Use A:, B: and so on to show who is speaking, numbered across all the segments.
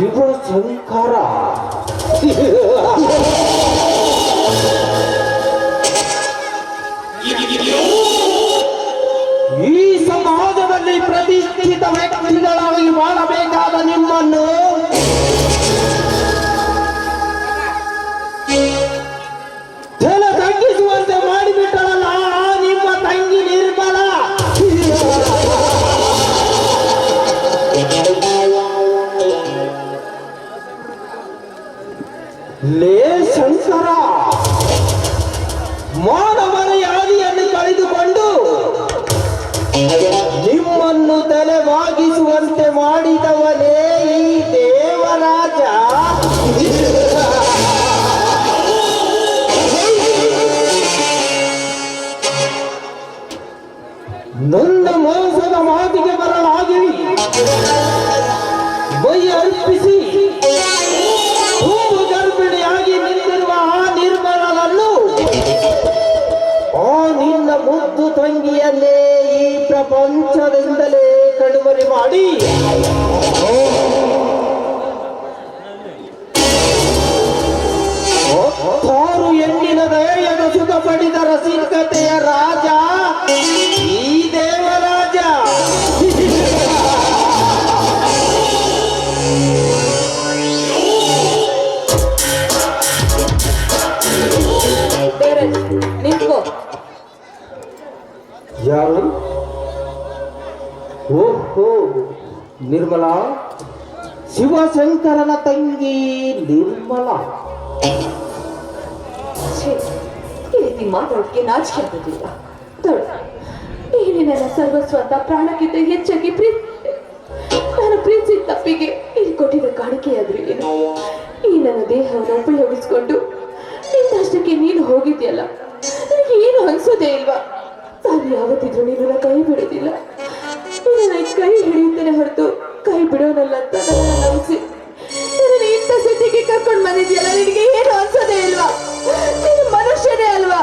A: ಶಿವ ಶಂಕರ ಈ ಸಮಾಜದಲ್ಲಿ ಪ್ರತಿಷ್ಠಿತ ವ್ಯಕ್ತಿಗಳಾಗಿ ಮಾಡಬೇಕು ಶಂಕರ ಮಾನವನ ಯಾದಿಯನ್ನು ಕಳೆದುಕೊಂಡು ನಿಮ್ಮನ್ನು ತಲೆಬಾಗಿಸುವಂತೆ ಮಾಡಿದವನೇ ಈ ದೇವರಾಜ. ನನ್ನ ಮುದ್ದು ತಂಗಿಯಲ್ಲೇ ಈ ಪ್ರಪಂಚದಿಂದಲೇ ಕಣುವರಿ ಮಾಡಿ. ಹೆಣ್ಣಿನ ದಯೆಯನ್ನು ಸುಖ ಪಡಿದ ರಸಿಕತೆಯ ರಾಜ. ನಿರ್ಮಲಾ. ಶಿವಶಂಕರನ ತಂಗಿ ನಿರ್ಮಲಾ.
B: ಈ ರೀತಿ ಮಾತಾಡೋಕ್ಕೆ ನಾಚಿಕೆ ಆಗೋದಿಲ್ಲ ನೀನೇ ನನ್ನ ಪ್ರಾಣಕ್ಕಿಂತ ಹೆಚ್ಚಾಗಿ ಪ್ರೀತಿ ನಾನು ಪ್ರೀತಿ ತಪ್ಪಿಗೆ ಇಲ್ಲಿ ಕೊಟ್ಟಿದ್ದ ಕಾಣಿಕೆಯಾದ್ರೆ ಏನು ಈ ನನ್ನ ದೇಹವನ್ನು ಉಪಯೋಗಿಸ್ಕೊಂಡು ನಿನ್ನಷ್ಟಕ್ಕೆ ನೀನು ಹೋಗಿದ್ಯಲ್ಲ ನನಗೆ ಏನು ಅನ್ಸೋದೇ ಇಲ್ವಾ? ನಾನು ಯಾವತ್ತಿದ್ರೂ ನೀನು ಕೈ ಬಿಡೋದಿಲ್ಲ ನನ್ನ ಕೈ ಹಿಡಿಯುತ್ತೇನೆ ಹೊರತು ಕೈ ಬಿಡೋನಲ್ಲ ಅಂತ ನನ್ನ ನಂಬಿಸಿ ನನ್ನ ಇಂಥ ಸ್ಥಿತಿಗೆ ಕರ್ಕೊಂಡು ಬಂದಿದ್ಯಲ್ಲ, ನಿನಗೆ ಏನು ಅನ್ಸೋದೇ ಇಲ್ವಾ? ನೀನು ಮನುಷ್ಯನೇ ಅಲ್ವಾ?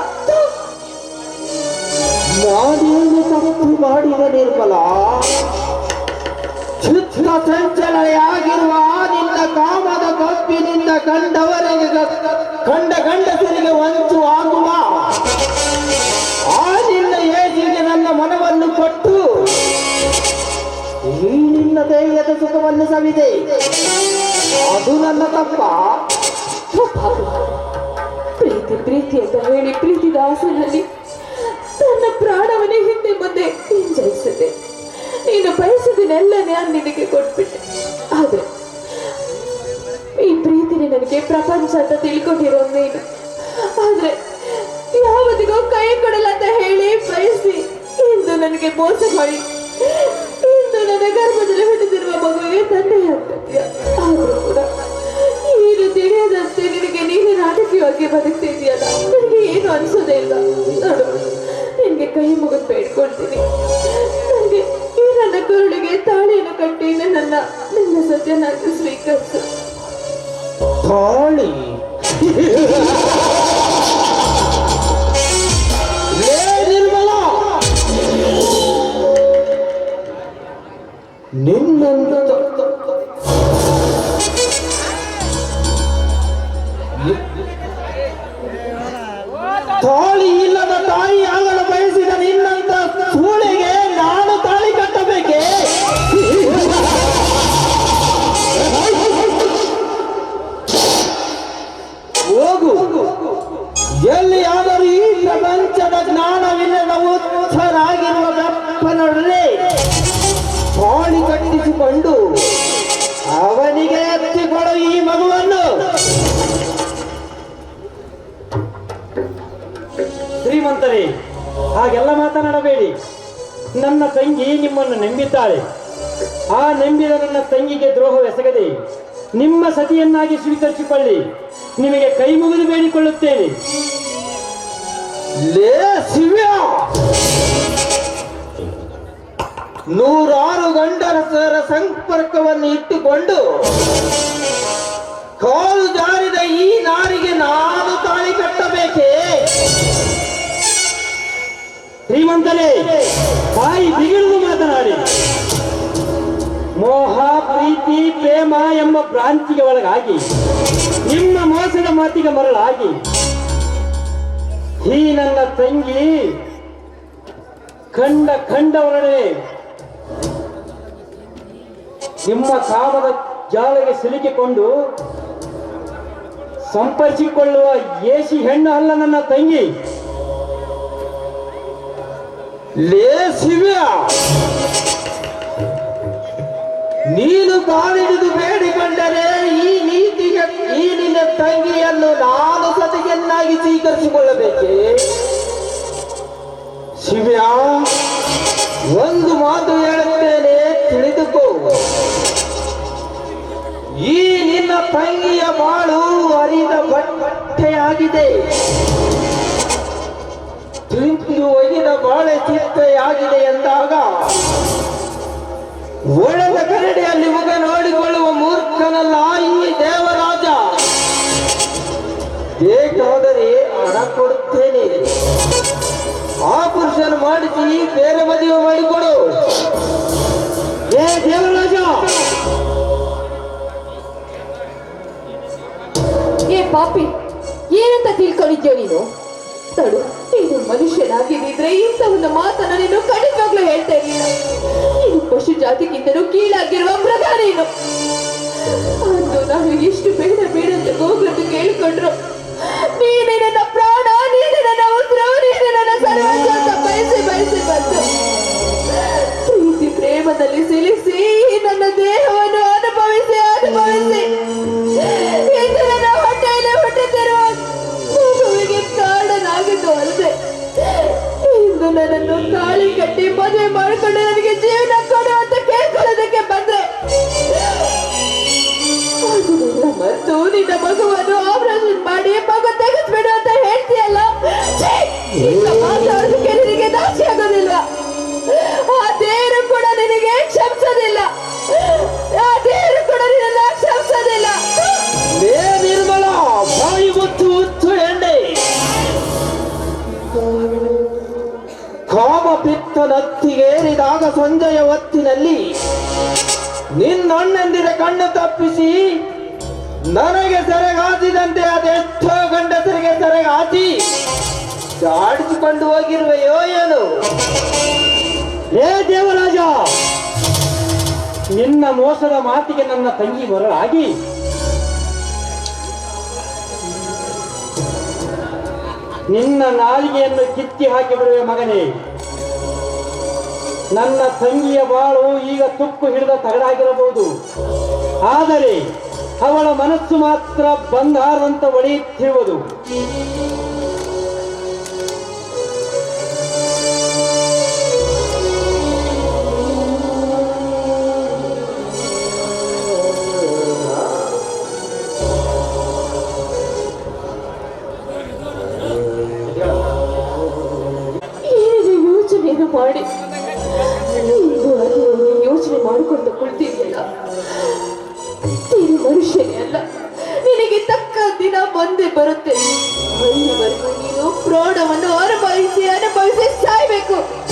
A: ನಾನೇನು ತಪ್ಪು ಮಾಡಿದ ನಿರ್ಮಲ. ಚಿತ್ತ ಚಂಚಲೆಯಾಗಿರುವ ನಿನ್ನ ಕಾಮದ ಕಪ್ಪಿನಿಂದ ಕಂಡವರಿಗೆ ಕಂಡ ಗಂಡಸರಿಗೆ ವಂಚು ನಿನ್ನ ದೇಹದ ಸುಖವನ್ನು ಸವಿದೆ. ಅದು ನನ್ನ ತಪ್ಪ.
B: ಪ್ರೀತಿ ಪ್ರೀತಿ ಅಂತ ಹೇಳಿ ಪ್ರೀತಿ ದಾಸನಲ್ಲಿ ತನ್ನ ಪ್ರಾಣವನ್ನೇ ಹಿಂದೆ ಮುಂದೆ ಹಿಂಜರಿಸಿದೆ. ನೀನು ಬಯಸಿದನೆಲ್ಲ ನಾನು ನಿನಗೆ ಕೊಟ್ಬಿಟ್ಟೆ. ಆದರೆ ಈ ಪ್ರೀತಿನೇ ನನಗೆ ಪ್ರಪಂಚ ಅಂತ ತಿಳ್ಕೊಂಡಿರೋ ನೀನು. ಆದರೆ ಯಾವತ್ತಿಗೂ ಕೈ ಕೊಡಲ್ಲ ಅಂತ ಹೇಳಿ ಬಯಸಿ ಇಂದು ನನಗೆ ಮೋಸ ಮಾಡಿ. ಇಂದು ನನ್ನ ಗರ್ಭದಲ್ಲಿ
A: ತಾಳಿ ಲೇ ನಿರ್ಮಲಾ ನಿನ್ನಂತ ಎಲ್ಲಿಯಾದರೂ ಈ ಪ್ರಪಂಚದ ಜ್ಞಾನವಿಲ್ಲದ ಉತ್ಸರಾಗಿರುವ ಬೆಪ್ಪನೊಡನೆ ತಾಳಿ ಕಟ್ಟಿಸಿಕೊಂಡು ಅವನಿಗೆ ಎತ್ತಿಕೊಡು ಈ ಮಗುವನ್ನು.
C: ಶ್ರೀಮಂತರೇ, ಹಾಗೆಲ್ಲ ಮಾತನಾಡಬೇಡಿ. ನನ್ನ ತಂಗಿ ನಿಮ್ಮನ್ನು ನಂಬಿದ್ದಾಳೆ. ಆ ನಂಬಿದ ನನ್ನ ತಂಗಿಗೆ ದ್ರೋಹವೆಸಗದೆ ನಿಮ್ಮ ಸತಿಯನ್ನಾಗಿ ಸ್ವೀಕರಿಸಿಕೊಳ್ಳಿ. ನಿಮಗೆ ಕೈ ಮುಗಿದು ಬೇಡಿಕೊಳ್ಳುತ್ತೇನೆ.
A: ಲೇ ಶಿವ್ಯ ನೂರಾರು ಸರ ಸಂಪರ್ಕವನ್ನು ಇಟ್ಟುಕೊಂಡು ಕಾಲು ಜಾರಿದ ಈ ನಾರಿಗೆ ನಾನು ತಾಳಿ ಕಟ್ಟಬೇಕೇ?
C: ಶ್ರೀಮಂತನೇ ತಾಯಿ ಬಿಗಿಳಿದು ಮಾತನಾಡಿ. ಮೋಹ, ಪ್ರೀತಿ, ಪ್ರೇಮ ಎಂಬ ಭ್ರಾಂತಿಗೆ ಒಳಗಾಗಿ, ನಿಮ್ಮ ಮೋಸದ ಮಾತಿಗೆ ಮರಳಾಗಿ ಈ ನನ್ನ ತಂಗಿ. ಕಂಡ ಕಂಡವರೇ, ನಿಮ್ಮ ಕಾಮದ ಜಾಲಗೆ ಸಿಲುಕಿಕೊಂಡು ಸಂಪರ್ಕಿಕೊಳ್ಳುವ ಏಸಿ ಹೆಣ್ಣು ಅಲ್ಲ ನನ್ನ ತಂಗಿ.
A: ಲೇಸಿವ್ಯ ನೀನು ಕಾಲಿಡಿದು ಬೇಡಿಕೊಂಡರೆ ಈ ನೀತಿಗೆ ಈ ನಿನ್ನ ತಂಗಿಯನ್ನು ನಾನು ಸತಿಗೆನ್ನಾಗಿ ಸ್ವೀಕರಿಸಿಕೊಳ್ಳಬೇಕೆ? ಶಿವ್ಯ, ಒಂದು ಮಾತು ಹೇಳುತ್ತೇನೆ, ತಿಳಿದುಕೋ. ಈ ನಿನ್ನ ತಂಗಿಯ ಬಾಳು ಅರಿದ ಬಟ್ಟೆಯಾಗಿದೆ. ತಿಂದು ಒಯ್ದ ಬಾಳೆ ಚಿತ್ತೆಯಾಗಿದೆ ಎಂದಾಗ, ಒಳದ ಕರಡಿಯಲ್ಲಿ ಮುಖ ಆ ಪುರುಷನ ಮಾಡಿಸಿ, ಬೇರೆ ಮದುವೆ ಮಾಡಿಕೊಡು.
C: ಏ ದೇವರಾಜ!
B: ಏ ಪಾಪಿ, ಏನಂತ ತಿಳ್ಕೊಂಡಿದ್ಯೋ ನೀನು? ತಡು, ನೀನು ಮನುಷ್ಯನಾಗಿದ್ದಿದ್ರೆ ಒಂದು ಮಾತನ್ನ ನೀನು ಖಂಡಿತವಾಗ್ಲೂ ಹೇಳ್ತಾ ಇರಲಿಲ್ಲ. ನೀನು ಪಶು ಜಾತಿಗಿಂತಲೂ ಕೀಳಾಗಿರುವ ಮೃಗ ನೀನು. ಅಂದು ನಾನು ಎಷ್ಟು ಬೇಡ ಬೇಡ ಅಂತ ಗೋಗ್ಲದ್ದು ಕೇಳಿಕೊಂಡ್ರು. ನನ್ನ ಪ್ರೀತಿ ಸಿಲಿಸಿ, ನನ್ನ ದೇಹವನ್ನು ಅನುಭವಿಸಿ ಅನುಭವಿಸಿ. ಕಾರಣನಾಗಿದ್ದು ನನ್ನನ್ನು ತಾಳಿ ಕಟ್ಟಿ ಮದುವೆ ಮಾಡಿಕೊಂಡು ನನಗೆ ಜೀವನ ಕೊಡು ಅಂತ ಕೇಳ್ಕೊಳ್ಳೋದಕ್ಕೆ ಬಂದ್ರೆ ಮತ್ತು ನಿನ್ನ ಮಗುವನ್ನು
A: ಕಾಮ ಪಿತ್ತನತ್ತಿಗೇರಿದಾಗ ಸಂಜೆಯ ಹೊತ್ತಿನಲ್ಲಿ ನಿನ್ನಣ್ಣಂದಿರ ಕಣ್ಣು ತಪ್ಪಿಸಿ ನನಗೆ ಸೆರೆಗಾಸಿದಂತೆ ಅದೆಷ್ಟೋ ಗಂಡಸರಿಗೆ ಸೆರೆಗಾಸಿ ಜಾಡಿಸಿಕೊಂಡು ಹೋಗಿರುವೆಯೋ ಏನು?
C: ಹೇ ದೇವರಾಜ! ನಿನ್ನ ಮೋಸದ ಮಾತಿಗೆ ನನ್ನ ತಂಗಿ ಮರಳಾಗಿ ನಿನ್ನ ನಾಲಿಗೆಯನ್ನು ಕಿತ್ತಿ ಹಾಕಿ ಬಿಡುವೆ ಮಗನೇ. ನನ್ನ ತಂಗಿಯ ಬಾಳು ಈಗ ತುಕ್ಕು ಹಿಡಿದ ತಗಡಾಗಿರಬಹುದು. ಆದರೆ ಅವಳ ಮನಸ್ಸು ಮಾತ್ರ ಬಂಗಾರದಂತ ಒಡೆಯುತ್ತಿರುವುದು.
B: ಮನುಷ್ಯನೇ ಅಲ್ಲ. ನಿನಗೆ ತಕ್ಕ ದಿನ ಬಂದೇ ಬರುತ್ತೆ. ಅಲ್ಲಿವರೆಗೂ ನೀನು ಪ್ರೌಢವನ್ನು ಅನುಭವಿಸಿ ಅನುಭವಿಸಿ ಸಾಯ್ಬೇಕು.